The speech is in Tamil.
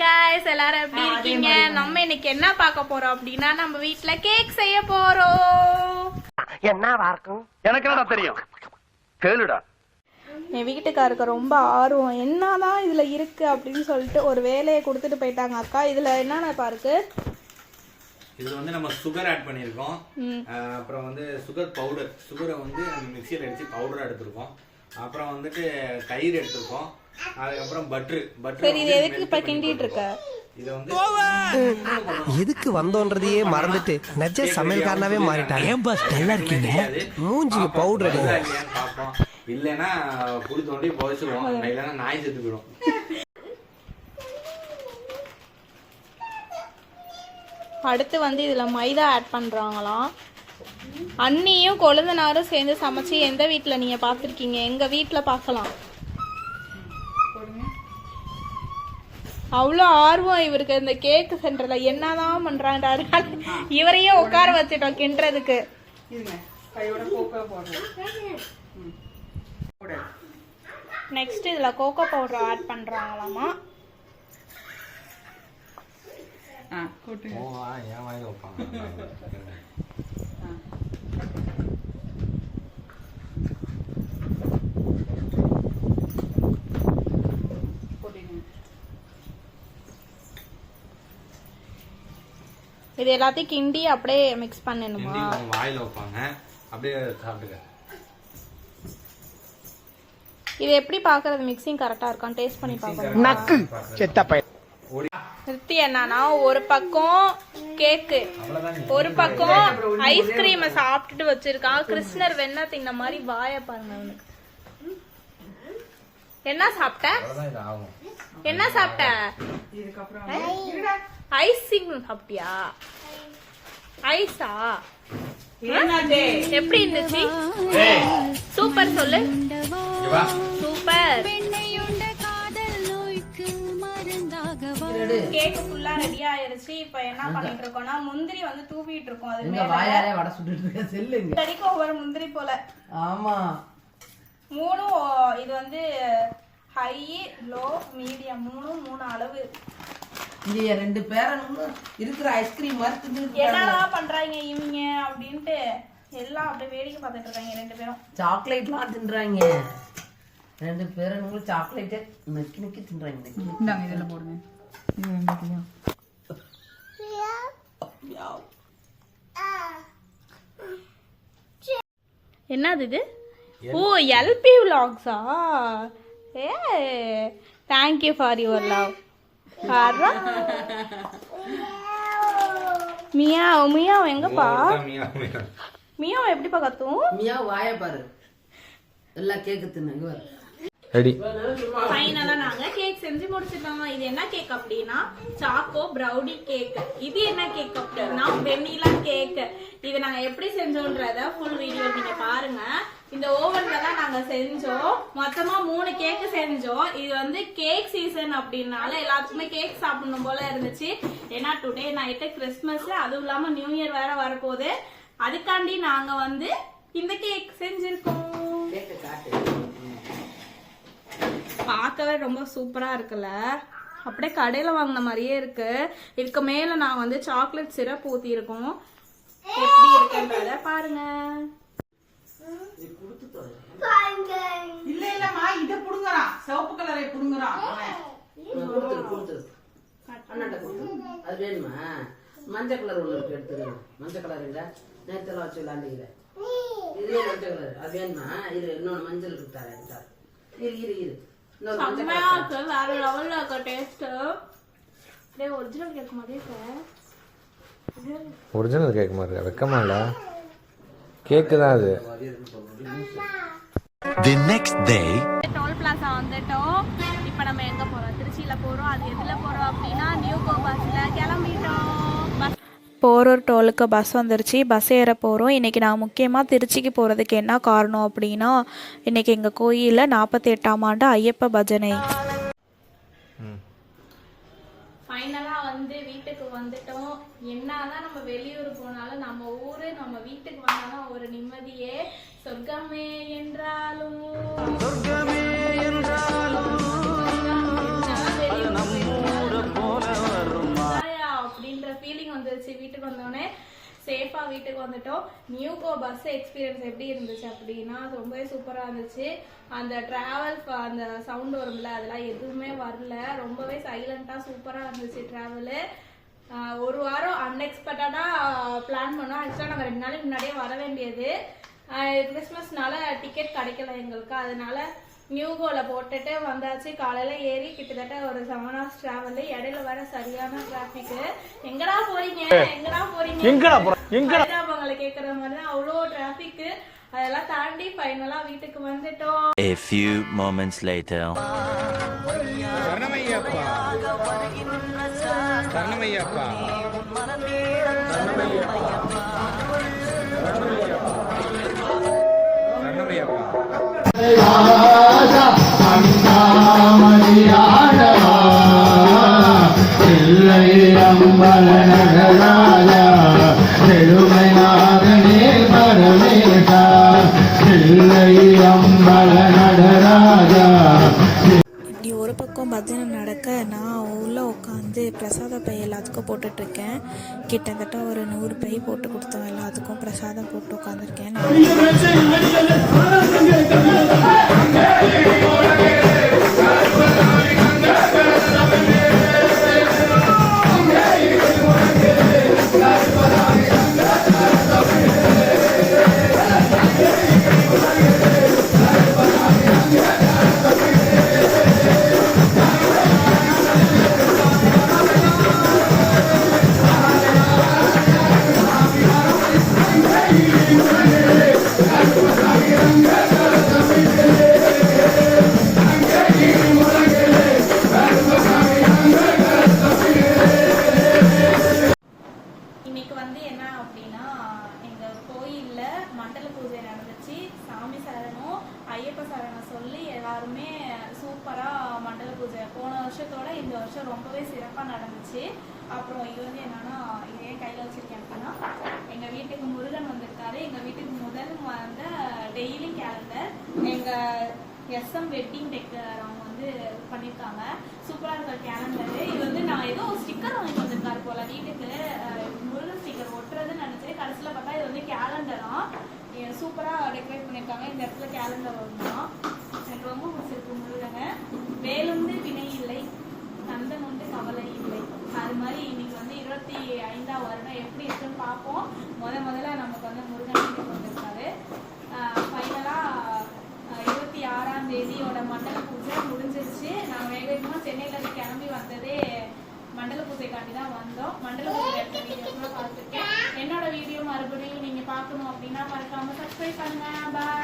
காய்ஸ் எல்லாரும் எப்படி இருக்கீங்க? நம்ம இன்னைக்கு என்ன பார்க்க போறோம் அப்படின்னா நம்ம வீட்ல கேக் செய்ய போறோம். என்னவா இருக்கும் எனக்கு என்னடா தெரியும்? கேளுடா. என் வீட்டுக்காருக்கு ரொம்ப ஆர்வம். என்னதான் இதுல இருக்கு அப்படின்னு சொல்லிட்டு ஒரு வேலையை கொடுத்துட்டு போயிட்டாங்க அக்கா. இதுல என்னென்ன இருக்கு? இது வந்து நம்ம சுகர் ஆட் பண்ணியிருக்கோம். அப்புறம் வந்து சுகர் பவுடர் சுகரை வந்து மிக்சியில் அடிச்சு பவுடர் எடுத்திருக்கோம். அப்புறம் வந்துட்டு தயிர் எடுத்திருக்கோம். அதுக்கப்புறம் பட்ரு பட்ரு சரி இது எதுக்கு இப்ப கிண்டிட்டு இருக்க? இது வந்து எதுக்கு வந்தோன்றதையே மறந்துட்டு நெஜ சமையல்காரனாவே மாறிட்டாங்க ஏன் பாஸ் நல்லா இருக்கீங்க? மூஞ்சிக்கு பவுடர் அடிங்க இல்லைன்னா குடி தோண்டி புதைச்சிருவோம். இல்லைன்னா நாய் செத்து போயிடும். அடுத்து வந்து இதுல மைதா ஆட் பண்றாங்களாம். அண்ணியும் கொழுந்தனாரும் சேர்ந்து சமைச்சு எந்த வீட்ல நீங்க பார்த்திருக்கீங்க? எங்க வீட்ல பார்க்கலாம். அவ்வளோ ஆர்வம் இவருக்கு இந்த கேக் சென்டர்ல என்னதான் பண்றாங்க இவரையே உட்கார வச்சுட்டோம் கிண்டுறதுக்கு. நெக்ஸ்ட் இதுல கோகோ பவுடர் ஆட் பண்றாங்களாமா? போவா ஏன் வாங்கி வைப்பாங்க இது எல்லாத்தையும் கிண்டி அப்படியே மிக்ஸ் பண்ணணுமா? வாயில வைப்பாங்க. அப்படியே சாப்பிட்டுக்க. இது எப்படி பார்க்கறது? மிக்சிங் கரெக்டா இருக்கான்னு டேஸ்ட் பண்ணி பார்க்கணும் நக்கு செத்த பையன். நிறுத்தி என்னன்னா ஒரு பக்கம் கேக்கு ஒரு பக்கம் ஐஸ்கிரீமை சாப்பிட்டுட்டு வச்சிருக்கான். கிருஷ்ணர் வெண்ணெய் தின்ன மாதிரி வாய பாருங்க அவனுக்கு. என்ன சாப்பிட்ட? என்ன சாப்பிட்ட? ஐசிங் சாப்பிட்டியா? ஐஸா? எப்படி இருந்துச்சு? சூப்பர் சொல்லு. சூப்பர். கேக் ஃபுல்லா ரெடி ஆயிருச்சு. இப்போ என்ன பண்ணிட்டு இருக்கோம்னா முந்திரி வந்து தூவிட்டு இருக்கோம் அது மேல வாயாலே வடை சுட்டுட்டு இருக்க? செல்லுங்க அடிக்க ஒவ்வொரு முந்திரி போல. ஆமா. மூணும் இது வந்து ஹை லோ மீடியம் மூணும் மூணு அளவு. இங்க ரெண்டு பேரனுங்களும் இருக்கிற ஐஸ்கிரீம் தின்னு என்னடா பண்றாங்க இவங்க அப்படின்ட்டு எல்லாம் அப்படியே வேடிக்கை பார்த்துட்டு இருக்காங்க ரெண்டு பேரும். சாக்லேட்லாம் தின்றாங்க. ரெண்டு பேரனுங்களும் சாக்லேட்டே நக்கி நக்கி தின்றாங்க நக்கி நக்கி. என்னது இது? ஓ எல்பி விலாக்ஸா ஏ thank you for your love meow meow எங்கப்பா? மியா, மியா. மியாவ் எப்படிப்பா கத்தும்? மியா வாய பாரு. எல்லாம் கேக்கு தின்னு இங்க பாரு. ரெடி. ஃபைனலா நாங்க கேக் செஞ்சு முடிச்சிட்டோம் இது என்ன கேக் அப்படின்னா? சாக்கோ ப்ரௌனி கேக் இது என்ன கேக் அப்படின்னா வெண்ணிலா கேக் இது நாங்க எப்படி செஞ்சோன்றத ஃபுல் வீடியோ நீங்க பாருங்க. இந்த ஓவன்ல நாங்க செஞ்சோம். மொத்தமா மூணு கேக் செஞ்சோம். இது வந்து கேக் சீசன் அப்படின்னால எல்லாத்துக்குமே கேக் சாப்பிடணும் போல இருந்துச்சு. ஏன்னா டுடே நைட்டு கிறிஸ்மஸ் அதுவும் இல்லாம நியூ இயர் வேற வரப்போகுது. அதுக்காண்டி நாங்க வந்து இந்த கேக் செஞ்சிருக்கோம். கேக்கு பார்க்கவே ரொம்ப சூப்பரா இருக்குல்ல? அப்படியே கடையில வாங்கின மாதிரியே இருக்கு. இதுக்கு மேல நான் வந்து சாக்லேட் சிரப் ஊத்தி இருக்கோம் எப்படி இருக்குன்றத பாருங்க. இல்ல இல்லம்மா இத புடுங்கறான். சிவப்பு கலரை புடுங்கறான். கொடுத்துரு கொடுத்துரு அண்ணாட்ட கொடுத்துரு அது வேணுமா? மஞ்சள் கலர் இருக்கு எடுத்துரு மஞ்சள் கலர் இல்ல. நேரத்தில் வச்சு விளாண்டுக்கிறேன் இதே மஞ்சள் கலர். அது வேணுமா? இரு இன்னொன்று மஞ்சள் இருக்கு தரேன் தரேன். இரு இரு இரு. இன்னொரு மஞ்சள் கலர் வேற லெவல்ல இருக்க டேஸ்ட் அப்படியே ஒரிஜினல் கேட்க மாதிரியே இருக்கு. ஒரிஜினல் கேக் மாதிரி வெக்கமா இல்ல? கேக்கு தான் அது. The next day. Toll plaza வந்துட்டோம் இப்போ நம்ம எங்க போறோம்? திருச்சியில போறோம். அது எதுல போறோம் அப்படின்னா நியூ கோ பஸ்ல கிளம்பிட்டோம். போரூர் டோலுக்கு பஸ் வந்துருச்சு. பஸ் ஏற போகிறோம் இன்றைக்கி நான் முக்கியமாக திருச்சிக்கு போகிறதுக்கு என்ன காரணம் அப்படின்னா இன்றைக்கி எங்கள் கோயிலில் நாற்பத்தி எட்டாம் ஆண்டு ஐயப்ப பஜனை. ஃபைனலாக வந்து வீட்டுக்கு வந்துட்டோம். என்னதான் நம்ம வெளியூர் போனாலும் நம்ம ஊரு நம்ம வீட்டுக்கு வந்தாலும் ஒரு நிம்மதியே. சொர்க்கமே என்றாலும். சேஃபாக வீட்டுக்கு வந்துட்டோம். நியூகோ பஸ் எக்ஸ்பீரியன்ஸ் எப்படி இருந்துச்சு அப்படின்னா அது ரொம்பவே சூப்பராக இருந்துச்சு. அந்த ட்ராவல் அந்த சவுண்ட் வரும்ல அதெல்லாம் எதுவுமே வரல. ரொம்பவே சைலண்ட்டாக சூப்பராக இருந்துச்சு ட்ராவலு ஒரு வாரம் அன்எக்ஸ்பெக்டடாக பிளான் பண்ணோம். ஆக்சுவலாக நாங்கள் ரெண்டு நாளைக்கு முன்னாடியே வர வேண்டியது. கிறிஸ்மஸ்னால டிக்கெட் கிடைக்கல எங்களுக்கு. அதனால நியூகோல போட்டுட்டு வந்தாச்சு. காலையில ஏறி கிட்டத்தட்ட ஒரு செவன் ஹவர்ஸ் டிராவல் இடையில வர சரியான டிராபிக் எங்கடா போறீங்க? எங்கடா போறீங்க? எங்கடா ஹைதராபாத்ல கேக்குற மாதிரி தான் அவ்வளோ டிராபிக் அதெல்லாம் தாண்டி ஃபைனலா வீட்டுக்கு வந்துட்டோம். A few moments later. சரணமையப்பா சரணமையப்பா சரணமையப்பா பக்கம் பஜனை நடக்க நான் உள்ளே உட்காந்து பிரசாத பை எல்லாத்துக்கும் போட்டுட்ருக்கேன் கிட்டத்தட்ட ஒரு நூறு பை போட்டு கொடுத்தோம் எல்லாத்துக்கும் பிரசாதம் போட்டு உட்காந்துருக்கேன் இன்னைக்கு அப்படின்னா எங்க கோயில்ல மண்டல பூஜை நடந்துச்சு. சாமி சரணம் ஐயப்ப சரணம் சொல்லி எல்லாருமே சூப்பரா மண்டல பூஜை. போன வருஷத்தோட இந்த வருஷம் ரொம்பவே சிறப்பா நடந்துச்சு. அப்புறம் இது வந்து என்னன்னா இதே ஏன் கையில வச்சிருக்கேன் அப்படின்னா எங்க வீட்டுக்கு முருகன் வந்திருக்காரு. எங்க வீட்டுக்கு முதல் வந்த டெய்லி கேலண்டர் எங்க எஸ்எம் வெட்டிங் டெக்கர் அவங்க வந்து பண்ணியிருக்காங்க சூப்பராக இருக்கிற கேலண்டரு இது வந்து நான் ஏதோ ஸ்டிக்கர் வாங்கி வந்திருக்காரு போல வீட்டுக்கு அஹ், முருகன் ஸ்டிக்கர் ஒட்டுறதுன்னு நினச்சேன் கடைசியில் பார்த்தா இது வந்து கேலண்டராம் சூப்பராக டெக்கரேட் பண்ணியிருக்காங்க. இந்த இடத்துல கேலண்டர் வருமா எனக்கு ரொம்ப பிடிச்சிருக்கு முருகனை வேலுந்து வினை இல்லை. தந்தன் உண்டு கவலை இல்லை. அது மாதிரி இன்னைக்கு வந்து இருபத்தி ஐந்தாம் வருடம் எப்படி இருக்குன்னு பார்ப்போம். முத முதல்ல நமக்கு வந்து முருகன் வீட்டுக்கு வந்திருக்காரு. ஃபைனலாக இருபத்தி ஆறாம் தேதியோட மண்டல பூஜை முடிஞ்சிருச்சு. நான் வேக வேகமாக சென்னையிலேருந்து கிளம்பி வந்ததே மண்டல பூஜைக்காண்டி தான் வந்தோம். மண்டல pray for now. Bye.